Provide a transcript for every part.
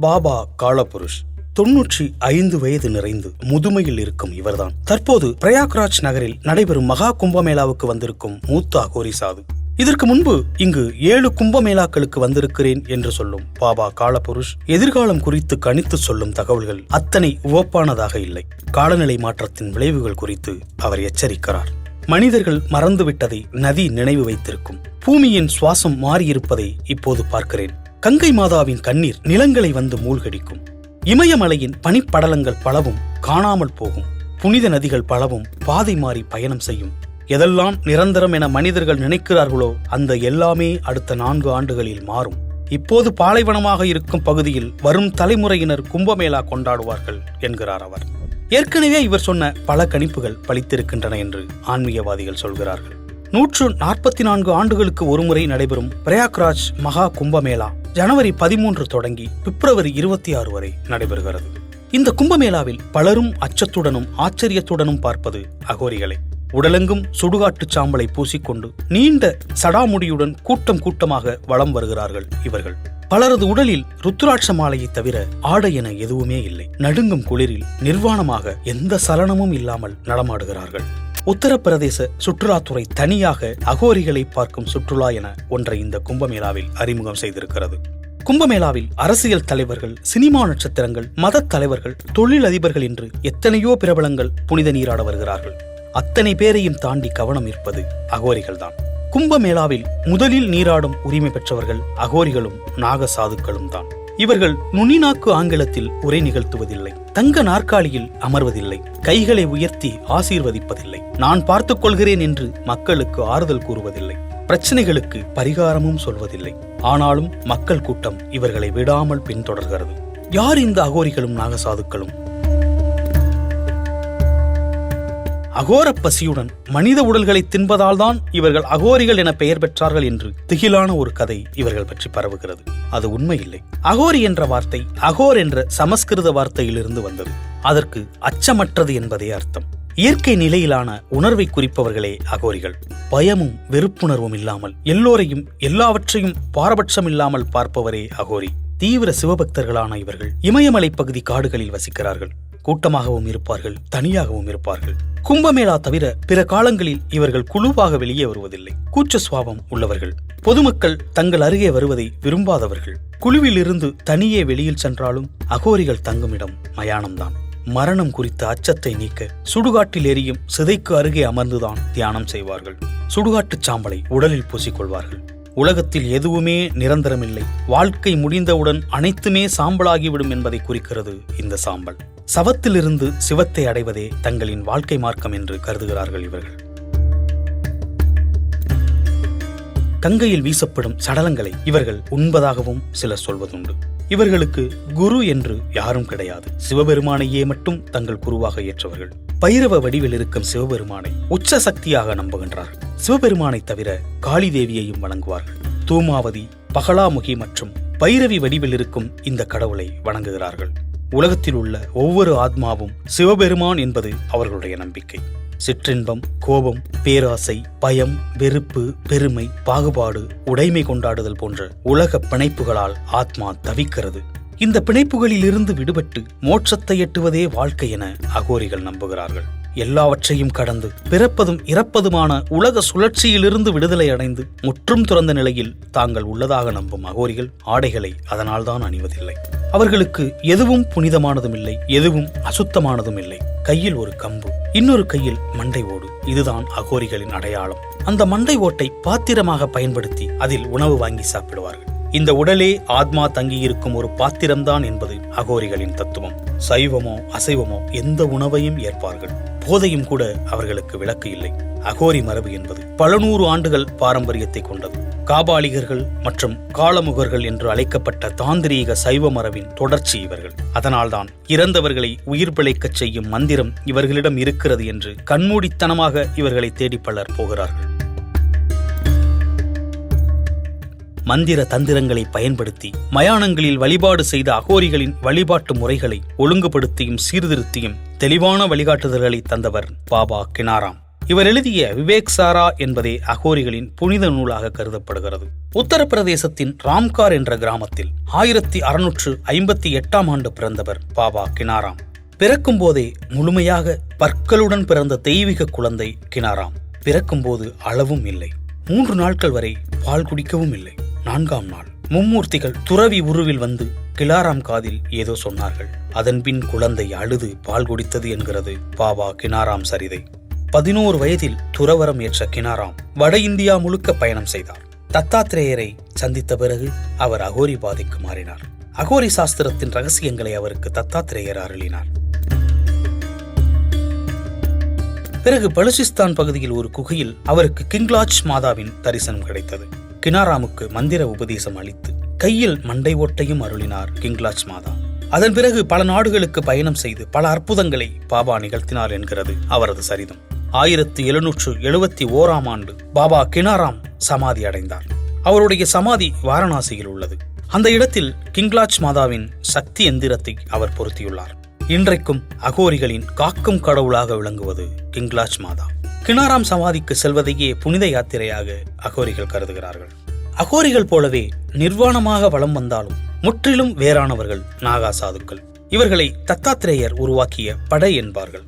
பாபா காலபுருஷ் தொன்னூற்றி ஐந்து வயது நிறைந்து முதுமையில் இருக்கும் இவர்தான். தற்போது பிரயாக்ராஜ் நகரில் நடைபெறும் மகா கும்பமேளாவுக்கு வந்திருக்கும் மூத்த கோரிசாது. இதற்கு முன்பு இங்கு ஏழு கும்பமேளாக்களுக்கு வந்திருக்கிறேன் என்று சொல்லும் பாபா காலபுருஷ் எதிர்காலம் குறித்து கணித்து சொல்லும் தகவல்கள் அத்தனை உவப்பானதாக இல்லை. காலநிலை மாற்றத்தின் விளைவுகள் குறித்து அவர் எச்சரிக்கிறார். மனிதர்கள் மறந்துவிட்டதை நதி நினைவு வைத்திருக்கும். பூமியின் சுவாசம் மாறியிருப்பதை இப்போது பார்க்கிறேன். கங்கை மாதாவின் கண்ணீர் நிலங்களை வந்து மூழ்கடிக்கும். இமயமலையின் பனிப்படலங்கள் பலவும் காணாமல் போகும். புனித நதிகள் பலவும் பாதை மாறி பயணம் செய்யும். எதெல்லாம் நிரந்தரம் என மனிதர்கள் நினைக்கிறார்களோ அந்த எல்லாமே அடுத்த நான்கு ஆண்டுகளில் மாறும். இப்போது பாலைவனமாக இருக்கும் பகுதியில் வரும் தலைமுறையினர் கும்பமேளா கொண்டாடுவார்கள் என்கிறார் அவர். ஏற்கனவே இவர் சொன்ன பல கணிப்புகள் பலித்திருக்கின்றன என்று ஆன்மீகவாதிகள் சொல்கிறார்கள். நூற்று நாற்பத்தி நான்கு ஆண்டுகளுக்கு ஒருமுறை நடைபெறும் பிரயாக்ராஜ் மகா கும்பமேளா ஜனவரி பதிமூன்று தொடங்கி பிப்ரவரி இருபத்தி ஆறு வரை நடைபெறுகிறது. இந்த கும்பமேளாவில் பலரும் அச்சத்துடனும் ஆச்சரியத்துடனும் பார்ப்பது அகோரிகளை. உடலெங்கும் சுடுகாட்டுச் சாம்பலை பூசிக்கொண்டு நீண்ட சடாமுடியுடன் கூட்டம் கூட்டமாக வலம் வருகிறார்கள் இவர்கள். பலரது உடலில் ருத்ராட்ச மாலையை தவிர ஆடை என எதுவுமே இல்லை. நடுங்கும் குளிரில் நிர்வாணமாக எந்த சலனமும் இல்லாமல் நடமாடுகிறார்கள். உத்தரப்பிரதேச சுற்றுலாத்துறை தனியாக அகோரிகளை பார்க்கும் சுற்றுலா என ஒன்றை இந்த கும்பமேளாவில் அறிமுகம் செய்திருக்கிறது. கும்பமேளாவில் அரசியல் தலைவர்கள் சினிமா நட்சத்திரங்கள் மத தலைவர்கள் தொழில் அதிபர்கள் என்று எத்தனையோ பிரபலங்கள் புனித நீராட வருகிறார்கள். அத்தனை பேரையும் தாண்டி கவனம் இருப்பது அகோரிகள்தான். கும்பமேளாவில் முதலில் நீராடும் உரிமை பெற்றவர்கள் அகோரிகளும் நாக சாதுக்களும் தான் இவர்கள் நுனிநாக்கு ஆங்கிலத்தில் உரை நிகழ்த்துவதில்லை. தங்க நாற்காலியில் அமர்வதில்லை. கைகளை உயர்த்தி ஆசீர்வதிப்பதில்லை. நான் பார்த்துக் கொள்கிறேன் என்று மக்களுக்கு ஆறுதல் கூறுவதில்லை. பிரச்சனைகளுக்கு பரிகாரமும் சொல்வதில்லை. ஆனாலும் மக்கள் கூட்டம் இவர்களை விடாமல் பின்தொடர்கிறது. யார் இந்த அகோரிகளும் நாகசாதுக்களும்? அகோர பசியுடன் மனித உடல்களை தின்பதால் தான் இவர்கள் அகோரிகள் என பெயர் பெற்றார்கள் என்று திகிலான ஒரு கதை இவர்கள் பற்றி பரவுகிறது. அது உண்மையில்லை. அகோரி என்ற வார்த்தை அகோர் என்ற சமஸ்கிருத வார்த்தையிலிருந்து வந்தது. அதற்கு அச்சமற்றது என்பதே அர்த்தம். இயற்கை நிலையிலான உணர்வை குறிப்பவர்களே அகோரிகள். பயமும் வெறுப்புணர்வும் இல்லாமல் எல்லோரையும் எல்லாவற்றையும் பாரபட்சம் இல்லாமல் பார்ப்பவரே அகோரி. தீவிர சிவபக்தர்களான இவர்கள். இமயமலை பகுதி காடுகளில் வசிக்கிறார்கள். கூட்டமாகவும் இருப்பார்கள் தனியாகவும் இருப்பார்கள். கும்பமேளா தவிர பிற காலங்களில் இவர்கள் குழுவாக வெளியே வருவதில்லை. கூச்ச சுவாபம் உள்ளவர்கள். பொதுமக்கள் தங்கள் அருகே வருவதை விரும்பாதவர்கள். குழுவில் இருந்து தனியே வெளியில் சென்றாலும் அகோரிகள் தங்குமிடம் மயானம்தான். மரணம் குறித்த அச்சத்தை நீக்க சுடுகாட்டில் எரியும் சிதைக்கு அருகே அமர்ந்துதான் தியானம் செய்வார்கள். சுடுகாட்டுச் சாம்பலை உடலில் பூசிக்கொள்வார்கள். உலகத்தில் எதுவுமே நிரந்தரமில்லை. வாழ்க்கை முடிந்தவுடன் அனைத்துமே சாம்பலாகிவிடும் என்பதை குறிக்கிறது இந்த சாம்பல். சவத்திலிருந்து சிவத்தை அடைவதே தங்களின் வாழ்க்கை மார்க்கம் என்று கருதுகிறார்கள் இவர்கள். கங்கையில் வீசப்படும் சடலங்களை இவர்கள் உண்பதாகவும் சிலர் சொல்வதுண்டு. இவர்களுக்கு குரு என்று யாரும் கிடையாது. சிவபெருமானையே மட்டும் தங்கள் குருவாக ஏற்றவர்கள். பைரவ வடிவில் இருக்கும் சிவபெருமானை உச்ச சக்தியாக நம்புகின்றார்கள். சிவபெருமானை தவிர காளி தேவியையும் வணங்குவார்கள். தூமாவதி பகலாமுகி மற்றும் பைரவி வடிவில் இருக்கும் இந்த கடவுளை வணங்குகிறார்கள். உலகத்தில் உள்ள ஒவ்வொரு ஆத்மாவும் சிவபெருமான் என்பது அவர்களுடைய நம்பிக்கை. சிற்றின்பம் கோபம் பேராசை பயம் வெறுப்பு பெருமை பாகுபாடு உடைமை கொண்டாடுதல் போன்ற உலக பிணைப்புகளால் ஆத்மா தவிக்கிறது. இந்த பிணைப்புகளிலிருந்து விடுபட்டு மோட்சத்தை எட்டுவதே வாழ்க்கை என அகோரிகள் நம்புகிறார்கள். எல்லாவற்றையும் கடந்து பிறப்பதும் இறப்பதுமான உலக சுழற்சியிலிருந்து விடுதலை அடைந்து முற்றும் துறந்த நிலையில் தாங்கள் உள்ளதாக நம்பும் அகோரிகள் ஆடைகளை அதனால்தான் அணிவதில்லை. அவர்களுக்கு எதுவும் புனிதமானதும் இல்லை எதுவும் அசுத்தமானதும் இல்லை கையில் ஒரு கம்பு இன்னொரு கையில் மண்டை ஓடு. இதுதான் அகோரிகளின் அடையாளம். அந்த மண்டை ஓட்டை பாத்திரமாக பயன்படுத்தி அதில் உணவு வாங்கி சாப்பிடுவார்கள். இந்த உடலே ஆத்மா தங்கியிருக்கும் ஒரு பாத்திரம்தான் என்பது அகோரிகளின் தத்துவம். சைவமோ அசைவமோ எந்த உணவையும் ஏற்பார்கள். போதையும் கூட அவர்களுக்கு விளக்கு இல்லை. அகோரி மரபு என்பது பல நூறு ஆண்டுகள் பாரம்பரியத்தை கொண்டது. காபாலிகர்கள் மற்றும் காலமுகர்கள் என்று அழைக்கப்பட்ட தாந்திரீக சைவ மரபின் தொடர்ச்சி இவர்கள். அதனால்தான் இறந்தவர்களை உயிர் பிழைக்கச் செய்யும் மந்திரம் இவர்களிடம் இருக்கிறது என்று கண்மூடித்தனமாக இவர்களை தேடி பலர் போகிறார்கள். மந்திர தந்திரங்களை பயன்படுத்தி மயானங்களில் வழிபாடு செய்த அகோரிகளின் வழிபாட்டு முறைகளை ஒழுங்குபடுத்தியும் சீர்திருத்தியும் தெளிவான வழிகாட்டுதல்களை தந்தவர் பாபா கினாராம். இவர் எழுதிய விவேக் சாரா என்பதே அகோரிகளின் புனித நூலாக கருதப்படுகிறது. உத்தரப்பிரதேசத்தின் ராம்கார் என்ற கிராமத்தில் ஆயிரத்தி அறுநூற்று ஐம்பத்தி எட்டாம் ஆண்டு பிறந்தவர் பாபா கினாராம். பிறக்கும் போதே முழுமையாக பற்களுடன் பிறந்த தெய்வீக குழந்தை கினாராம். பிறக்கும்போது அளவும் இல்லை. மூன்று நாட்கள் வரை பால் குடிக்கவும் இல்லை. நான்காம் நாள். மும்மூர்த்திகள் துறவி உருவில் வந்து கிலாராம் காதில் ஏதோ சொன்னார்கள். அதன்பின் குழந்தை அழுது பால் குடித்தது என்கிறது. பாபா கினாராம் சரிதை. பதினோரு வயதில் துறவரம் ஏற்ற கினாராம் வட இந்தியா முழுக்க பயணம் செய்தார். தத்தாத்திரேயரை சந்தித்த பிறகு அவர் அகோரி பாதைக்கு மாறினார். அகோரி சாஸ்திரத்தின் ரகசியங்களை அவருக்கு தத்தாத்திரேயர் அருளினார். பிறகு பலுசிஸ்தான் பகுதியில் ஒரு குகையில் அவருக்கு கிங்லாஜ் மாதாவின் தரிசனம் கிடைத்தது. கினாராமுக்கு மந்திர உபதேசம் அளித்து கையில் மண்டை ஓட்டையும் அருளினார் கிங்லாஜ் மாதா. அதன் பிறகு பல நாடுகளுக்கு பயணம் செய்து பல அற்புதங்களை பாபா நிகழ்த்தினார் என்கிறது அவரது சரிதம். ஆயிரத்தி எழுநூற்று எழுபத்தி ஓராம் ஆண்டு பாபா கினாராம் சமாதி அடைந்தார். அவருடைய சமாதி வாரணாசியில் உள்ளது. அந்த இடத்தில் கிங்லாஜ் மாதாவின் சக்தி எந்திரத்தை அவர் பொருத்தியுள்ளார். இன்றைக்கும் அகோரிகளின் காக்கும் கடவுளாக விளங்குவது கிங்லாஜ் மாதா. கினாராம் சமாதிக்கு செல்வதையே புனித யாத்திரையாக அகோரிகள் கருதுகிறார்கள். அகோரிகள் போலவே நிர்வாணமாக வலம் வந்தாலும் முற்றிலும் வேறானவர்கள் நாகா சாதுக்கள் இவர்களை தத்தாத்திரேயர் உருவாக்கிய படை என்பார்கள்.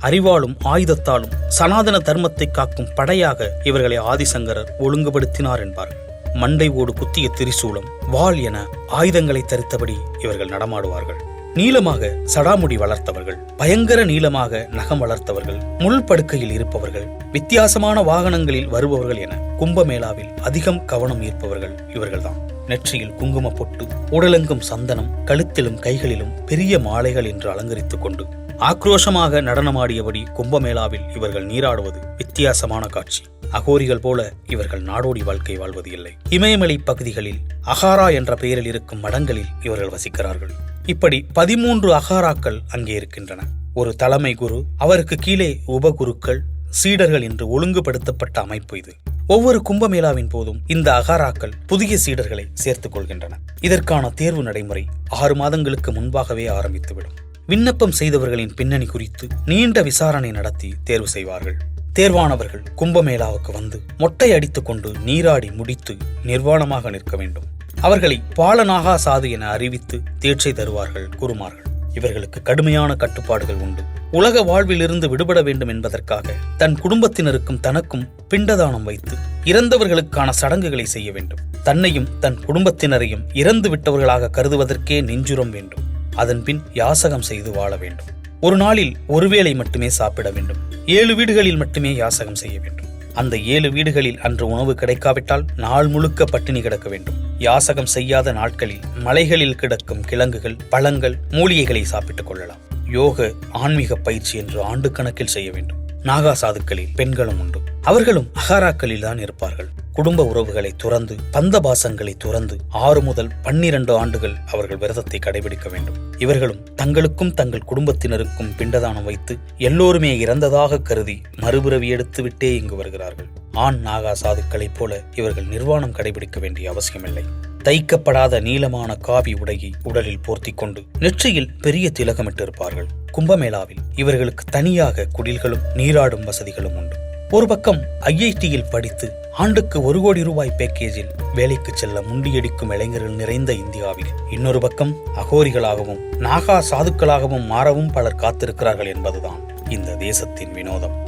அறிவாலும் ஆயுதத்தாலும் சனாதன தர்மத்தை காக்கும் படையாக இவர்களை ஆதிசங்கரர் ஒழுங்குபடுத்தினார் என்பார்கள் மண்டை ஓடு குத்திய திரிசூலம் வாள் என ஆயுதங்களை தரித்தபடி இவர்கள் நடமாடுவார்கள். நீளமாக சடாமுடி வளர்த்தவர்கள் பயங்கர நீளமாக நகம் வளர்த்தவர்கள் முள் படுக்கையில் இருப்பவர்கள் வித்தியாசமான வாகனங்களில் வருபவர்கள் என கும்பமேளாவில் அதிகம் கவனம் ஈர்ப்பவர்கள் இவர்கள்தான். நெற்றியில் குங்கும பொட்டு உடலெங்கும் சந்தனம் கழுத்திலும் கைகளிலும் பெரிய மாலைகள் என்று அலங்கரித்துக் கொண்டு ஆக்ரோஷமாக நடனமாடியபடி கும்பமேளாவில் இவர்கள் நீராடுவது வித்தியாசமான காட்சி. அகோரிகள் போல இவர்கள் நாடோடி வாழ்க்கை வாழ்வது இல்லை. இமயமலை பகுதிகளில் அகாரா என்ற பெயரில் இருக்கும் மடங்களில் இவர்கள் வசிக்கிறார்கள். இப்படி பதிமூன்று அகாராக்கள் அங்கே இருக்கின்றன. ஒரு தலைமை குரு அவருக்கு கீழே உபகுருக்கள் சீடர்கள் என்று ஒழுங்குபடுத்தப்பட்ட அமைப்பு இது. ஒவ்வொரு கும்பமேளாவின் போதும் இந்த அகாராக்கள் புதிய சீடர்களை சேர்த்துக் கொள்கின்றன. இதற்கான தேர்வு நடைமுறை ஆறு மாதங்களுக்கு முன்பாகவே ஆரம்பித்துவிடும். விண்ணப்பம் செய்தவர்களின் பின்னணி குறித்து நீண்ட விசாரணை நடத்தி தேர்வு செய்வார்கள். தேர்வானவர்கள் கும்பமேளாவுக்கு வந்து மொட்டை அடித்துக்கொண்டு நீராடி முடித்து நிர்வாணமாக நிற்க வேண்டும். அவர்களை பாலனாகா சாது என அறிவித்து தேர்ச்சை தருவார்கள் குருமார்கள் இவர்களுக்கு கடுமையான கட்டுப்பாடுகள் உண்டு. உலக வாழ்விலிருந்து விடுபட வேண்டும் என்பதற்காக தன் குடும்பத்தினருக்கும் தனக்கும் பிண்டதானம் வைத்து இறந்தவர்களுக்கான சடங்குகளை செய்ய வேண்டும். தன்னையும் தன் குடும்பத்தினரையும் இறந்து விட்டவர்களாக கருதுவதற்கே நெஞ்சுரம் வேண்டும். அதன்பின் யாசகம் செய்து வாழ வேண்டும். ஒரு நாளில் ஒருவேளை மட்டுமே சாப்பிட வேண்டும். ஏழு வீடுகளில் மட்டுமே யாசகம் செய்ய வேண்டும். அந்த ஏழு வீடுகளில் அன்று உணவு கிடைக்காவிட்டால் நாள் முழுக்க பட்டினி கிடக்க வேண்டும். யாசகம் செய்யாத நாட்களில் மலைகளில் கிடக்கும் கிழங்குகள் பழங்கள் மூலிகைகளை சாப்பிட்டுக் கொள்ளலாம். யோக ஆன்மீக பயிற்சி என்று ஆண்டு கணக்கில் செய்ய வேண்டும். நாகா சாதுக்களில் பெண்களும் உண்டு. அவர்களும் அகாராக்களில் தான் இருப்பார்கள். குடும்ப உறவுகளை துறந்து பந்தபாசங்களை துறந்து ஆறு முதல் பன்னிரண்டு ஆண்டுகள் அவர்கள் விரதத்தை கடைபிடிக்க வேண்டும். இவர்களும் தங்களுக்கும் தங்கள் குடும்பத்தினருக்கும் பிண்டதானம் வைத்து எல்லோருமே இறந்ததாக கருதி மறுபிறவி எடுத்துவிட்டே இங்கு வருகிறார்கள். ஆண் நாகா சாதுக்களைப் போல இவர்கள் நிர்வாணம் கடைபிடிக்க வேண்டிய அவசியமில்லை. தைக்கப்படாத நீளமான காவி உடையை உடலில் போர்த்தி கொண்டு நெற்றியில் பெரிய திலகமிட்டிருப்பார்கள். கும்பமேளாவில் இவர்களுக்கு தனியாக குடில்களும் நீராடும் வசதிகளும் உண்டு. ஒரு பக்கம் ஐஐடியில் படித்து ஆண்டுக்கு ஒரு கோடி ரூபாய் பேக்கேஜில் வேலைக்கு செல்ல முண்டியடிக்கும் இளைஞர்கள் நிறைந்த இந்தியாவில் இன்னொரு பக்கம் அகோரிகளாகவும் நாகா சாதுக்களாகவும் மாறவும் பலர் காத்திருக்கிறார்கள் என்பதுதான் இந்த தேசத்தின் வினோதம்.